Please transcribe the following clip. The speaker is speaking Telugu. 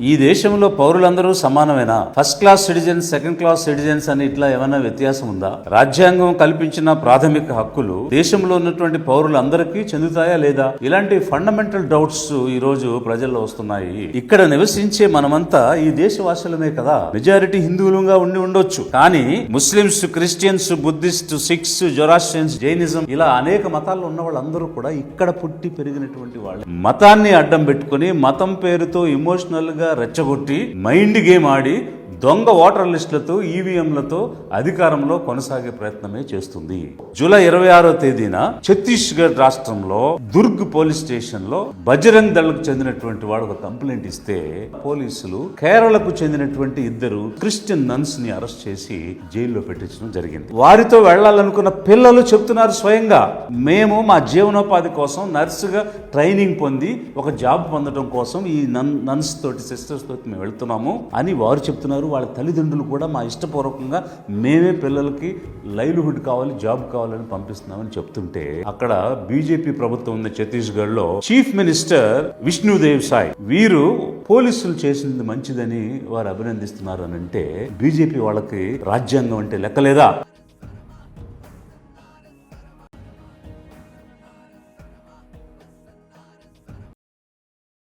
ఈ దేశంలో పౌరులందరూ సమానమేనా? First class citizens second class citizens అని ఇట్లా ఏమైనా వ్యత్యాసం ఉందా? రాజ్యాంగం కల్పించిన ప్రాథమిక హక్కులు దేశంలో ఉన్నటువంటి పౌరులందరికీ చెందుతాయా లేదా? ఇలాంటి ఫండమెంటల్ డౌట్స్ ఈ రోజు ప్రజల్లో వస్తున్నాయి. ఇక్కడ నివసించే మనమంతా ఈ దేశవాసులమే కదా. మెజారిటీ హిందువులుగా ఉండి ఉండొచ్చు. కానీ Muslims Christians Buddhist Sikhs Zoroastrians Jainism ఇలా అనేక మతాల్లో ఉన్న వాళ్ళందరూ కూడా ఇక్కడ పుట్టి పెరిగినటువంటి వాళ్ళు. మతాన్ని అడ్డం పెట్టుకుని మతం పేరుతో ఇమోషనల్గా రెచ్చగొట్టి మైండ్ గేమ్ ఆడి దొంగ ఓటర్ లిస్టులతో ఈవీఎంలతో అధికారంలో కొనసాగే ప్రయత్నమే చేస్తుంది. జూలై ఇరవై ఆరో తేదీన ఛత్తీస్గఢ్ రాష్ట్రంలో దుర్గ్ పోలీస్ స్టేషన్లో బజరంగ్ దళకు చెందినటువంటి వాడు ఒక కంప్లైంట్ ఇస్తే పోలీసులు కేరళకు చెందినటువంటి ఇద్దరు క్రిస్టియన్ నన్స్ని అరెస్ట్ చేసి జైల్లో పెట్టించడం జరిగింది. వారితో వెళ్ళాలనుకున్న పిల్లలు చెప్తున్నారు స్వయంగా. మేము మా జీవనోపాధి కోసం నర్సుగా ట్రైనింగ్ పొంది ఒక జాబ్ పొందడం కోసం ఈ నన్ నన్స్ తోటి సిస్టర్స్ తోటి మేము వెళ్తున్నాము అని వారు చెప్తున్నారు. వాళ్ళ తల్లిదండ్రులు కూడా మా ఇష్టపూర్వకంగా మేమే పిల్లలకి లైవ్లీహుడ్ కావాలి జాబ్ కావాలని పంపిస్తున్నామని చెప్తుంటే అక్కడ బీజేపీ ప్రభుత్వం ఉన్న ఛత్తీస్గఢ్లో చీఫ్ మినిస్టర్ విష్ణుదేవ్ సాయ్ వీరు పోలీసులు చేసింది మంచిదని వారు అభినందిస్తున్నారు అని అంటే బీజేపీ వాళ్ళకి రాజ్యాంగం అంటే లెక్కలేదా?